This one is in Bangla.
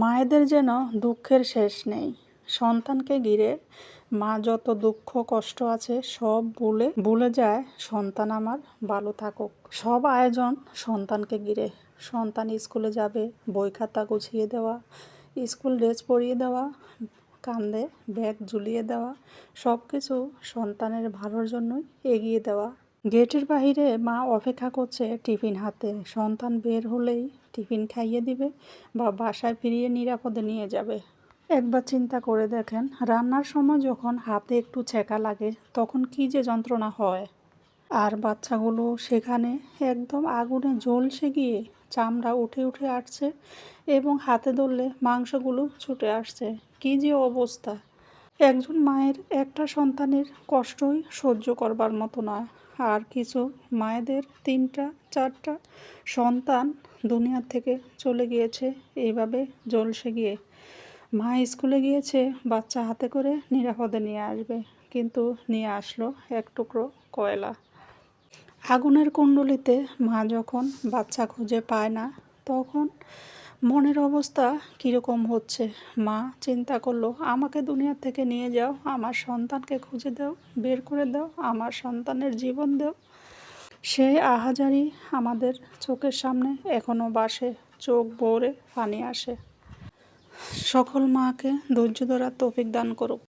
মায়েদের যেন দুঃখের শেষ নেই। সন্তানকে ঘিরে মা যত দুঃখ কষ্ট আছে সব ভুলে ভুলে যায়, সন্তান আমার ভালো থাকুক। সব আয়োজন সন্তানকে ঘিরে। সন্তান স্কুলে যাবে, বই খাতা গুছিয়ে দেওয়া, স্কুল ড্রেস পরিয়ে দেওয়া, কান্দে, ব্যাগ ঝুলিয়ে দেওয়া সব কিছু সন্তানের ভালোর জন্যই এগিয়ে দেওয়া। গেটের বাইরে মা অপেক্ষা করছে টিফিন হাতে। সন্তান বের হলেই টিফিন খাইয়ে দিবে বা বাসায় ফিরিয়ে নিরাপদে নিয়ে যাবে। একবার চিন্তা করে দেখেন, রান্নার সময় যখন হাতে একটু ছেঁকা লাগে তখন কি যে যন্ত্রণা হয়। আর বাচ্চাগুলো সেখানে একদম আগুনে জ্বলসে গিয়ে চামড়া উঠে উঠে আসছে এবং হাতে ধরলে মাংসগুলো ছুটে আসছে। কি যে অবস্থা! একজন মায়ের একটা সন্তানের কষ্টই সহ্য করবার মতো নয়। আর কিছু। মায়েদের তিনটা, চারটা সন্তান দুনিয়ার থেকে চলে গিয়েছে, এইভাবে জ্বলসে গিয়ে। মা স্কুলে গিয়েছে, বাচ্চা হাতে করে নিরাপদে নিয়ে আসবে, কিন্তু নিয়ে আসলো এক টুকরো কয়লা। আগুনের কুণ্ডলিতে মা যখন বাচ্চা খুঁজে পায় না, তখন মনের অবস্থা কীরকম হচ্ছে? মা চিন্তা করল, আমাকে দুনিয়ার থেকে নিয়ে যাও, আমার সন্তানকে খুঁজে দাও, বের করে দাও, আমার সন্তানের জীবন দাও। সেই আহাজারি আমাদের চোখের সামনে এখনও বাসে, চোখ ভরে পানি আসে। সকল মাকে ধৈর্য ধরার তৌফিক দান করুক।